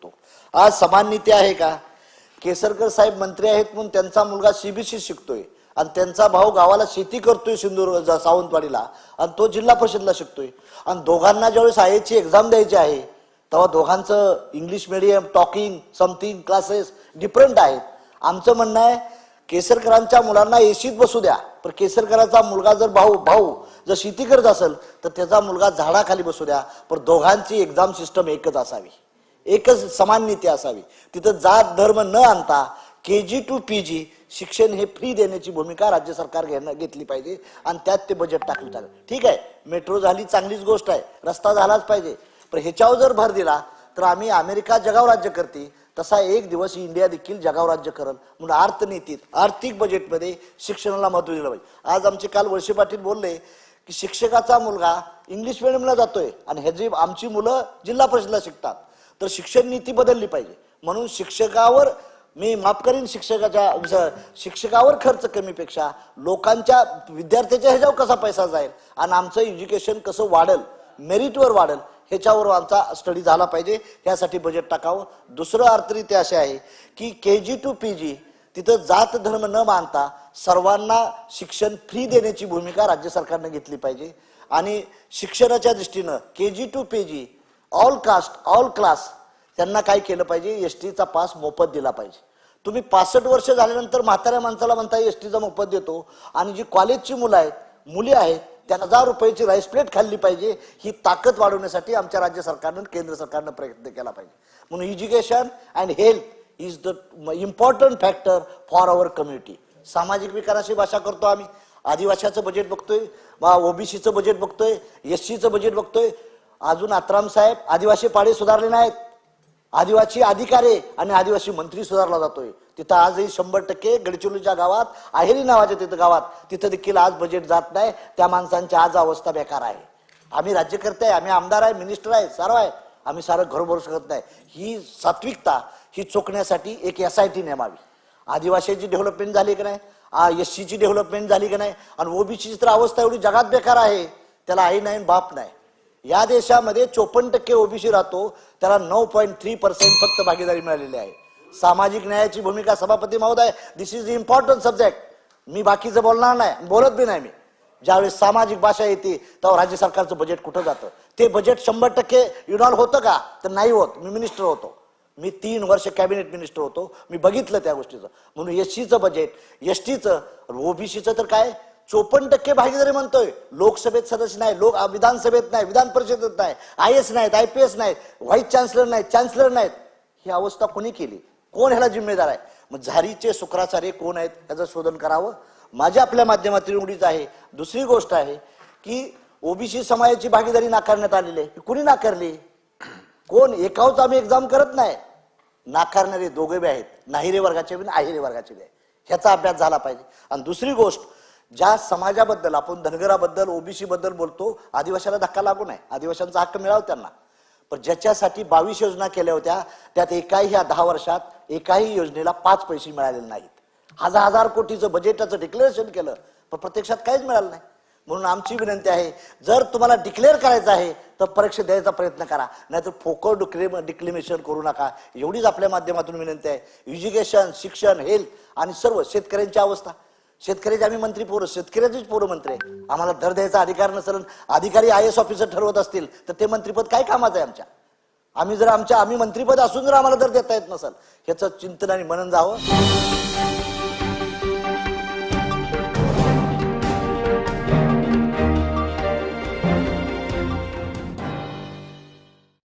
शकतो. आज समान नीती आहे का? केसरकर साहेब मंत्री आहेत म्हणून त्यांचा मुलगा सीबीसी शिकतोय आणि त्यांचा भाऊ गावाला शेती करतोय सिंधुदुर्ग सावंतवाडीला आणि तो जिल्हा परिषदला शिकतोय. आणि दोघांना ज्यावेळेस आय एक्झाम द्यायची आहे तेव्हा दोघांचं English medium talking something classes different आहेत. आमचं म्हणणं आहे केसरकरांच्या मुलांना एसीत बसू द्या पण केसरकरांचा मुलगा जर भाऊ भाऊ जर शेती करत असेल तर त्याचा मुलगा झाडाखाली बसू द्या पण दोघांची एक्झाम सिस्टम एकच असावी. एकच समान नीती असावी. तिथं जात धर्म न आणता के जी टू पी जी शिक्षण हे फ्री देण्याची भूमिका राज्य सरकार घेणं घेतली पाहिजे आणि त्यात ते बजेट टाकलं चालेल. ठीक आहे मेट्रो झाली चांगलीच गोष्ट आहे. रस्ता झालाच पाहिजे. पण ह्याच्यावर जर भर दिला तर आम्ही अमेरिका जगावर राज्य करते तसा एक दिवस इंडिया देखील जगावर राज्य करल. म्हणून अर्थनीतीत आर्थिक बजेटमध्ये शिक्षणाला महत्त्व दिलं पाहिजे. आज आमचे काल वळसे पाटील बोलले की शिक्षकाचा मुलगा इंग्लिश मिडियमला जातोय आणि ह्याची आमची मुलं जिल्हा परिषदला शिकतात. तर शिक्षण नीती बदलली पाहिजे. म्हणून शिक्षकावर मी माफ करीन शिक्षकाच्या शिक्षकावर खर्च कमीपेक्षा लोकांच्या विद्यार्थ्याच्या ह्याच्यावर कसा पैसा जाईल? आणि आमचं एज्युकेशन कसं वाढेल? मेरिटवर वाढेल? ह्याच्यावर आमचा स्टडी झाला पाहिजे. ह्यासाठी बजेट टाकावं. दुसरं अर्थरीत्या असे आहे की के जी टू पी जी तिथं जात धर्म न मानता सर्वांना शिक्षण फ्री देण्याची भूमिका राज्य सरकारने घेतली पाहिजे. आणि शिक्षणाच्या दृष्टीनं K G to P G all caste all class त्यांना काय केलं पाहिजे? एस टीचा पास मोफत दिला पाहिजे. तुम्ही पासष्ट वर्ष झाल्यानंतर म्हाताऱ्या माणसाला म्हणता एस टीचा मोफत देतो. आणि जी कॉलेजची मुलं आहेत मुली आहेत त्या हजार रुपयाची राईस प्लेट खाल्ली पाहिजे. ही ताकद वाढवण्यासाठी आमच्या राज्य सरकारनं केंद्र सरकारनं प्रयत्न केला पाहिजे. म्हणून education and health is the important factor for our community सामाजिक विकासाची भाषा करतो आम्ही. आदिवासीचं बजेट बघतोय. ओबीसीचं बजेट बघतोय. एस सीचं बजेट बघतोय. अजून आत्राम साहेब आदिवासी पाडे सुधारले नाहीत. आदिवासी अधिकारी आणि आदिवासी मंत्री सुधारला जातोय. तिथं आजही शंभर टक्के गडचिरोलीच्या गावात आहेरी नावाच्या तिथं गावात तिथं देखील आज बजेट जात नाही. त्या माणसांची आज अवस्था बेकार आहे. आम्ही राज्यकर्ते आहे आम्ही आमदार आहे मिनिस्टर आहे सर्व आहे. आम्ही सारं घर भरू शकत नाही. ही सात्विकता ही चोखण्यासाठी एक एस आय टी नेमावी. आदिवासीची डेव्हलपमेंट झाली की नाही? एस सीची डेव्हलपमेंट झाली की नाही? आणि ओबीसीची तर अवस्था एवढी जगात बेकार आहे. त्याला आई नाही बाप नाही. या देशामध्ये चोपन्न टक्के ओबीसी राहतो त्याला नऊ पॉईंट थ्री पर्सेंट फक्त भागीदारी मिळालेली आहे. सामाजिक न्यायाची भूमिका सभापती महोदय दिस इज इम्पॉर्टंट सब्जेक्ट मी बाकीचं बोलणार नाही बोलत बी नाही मी. ज्यावेळेस सामाजिक भाषा येते तेव्हा राज्य सरकारचं बजेट कुठं जातं? ते बजेट शंभर टक्के युनॉल होतं का? तर नाही होत. मी मिनिस्टर होतो. मी तीन वर्ष कॅबिनेट मिनिस्टर होतो. मी बघितलं त्या गोष्टीचं. म्हणून एस सीचं बजेट एस टीचं ओबीसीचं तर काय? चोपन्न टक्के भागीदारी म्हणतोय लोकसभेत सदस्य नाही लोक विधानसभेत नाही विधान परिषदेत नाही आय एस नाहीत आय पी एस नाहीत व्हाईस चान्सलर नाहीत चान्सलर नाहीत ही अवस्था कोणी केली? कोण ह्याला जिम्मेदार आहे? मग झारीचे शुक्राचार्य कोण आहेत याचं शोधन करावं? माझ्या आपल्या माध्यमातील उघडीच आहे. दुसरी गोष्ट आहे की ओबीसी समाजाची भागीदारी नाकारण्यात आलेली आहे. ही कुणी नाकारली? कोण? एकावच आम्ही एक्झाम करत नाही. नाकारणारे दोघे बी आहेत. नाहिरे वर्गाचे बी आणि आहिरे वर्गाचे बी आहेत. ह्याचा अभ्यास झाला पाहिजे. आणि दुसरी गोष्ट ज्या समाजाबद्दल आपण धनगराबद्दल ओबीसी बद्दल बोलतो आदिवासीला धक्का लागू नये. आदिवाशांचा हक्क मिळावा त्यांना. पण ज्याच्यासाठी बावीस योजना केल्या होत्या त्यात एकाही ह्या दहा वर्षात एकाही योजनेला पाच पैसे मिळालेले नाहीत. हजार हजार कोटीचं बजेटाचं डिक्लेरेशन केलं पण प्रत्यक्षात काहीच मिळालं नाही. म्हणून आमची विनंती आहे जर तुम्हाला डिक्लेअर करायचं आहे तर परीक्षा द्यायचा प्रयत्न करा. नाहीतर फोकट डिक्लेम डिक्लेमेशन करू नका. एवढीच आपल्या माध्यमातून विनंती आहे. एज्युकेशन शिक्षण हेल्थ आणि सर्व शेतकऱ्यांची अवस्था. शेतकऱ्याचे आम्ही मंत्री पोरं शेतकऱ्याचीच पोरं मंत्री आहे. आम्हाला दर द्यायचा अधिकार नसेल अधिकारी आय एस ऑफिसर ठरवत असतील तर ते मंत्रीपद काय कामाचं आहे आमच्या? आम्ही जर आमच्या आम्ही मंत्रीपद असून जर आम्हाला दर देता येत नसेल ह्याचं चिंतन आणि मनन जावं.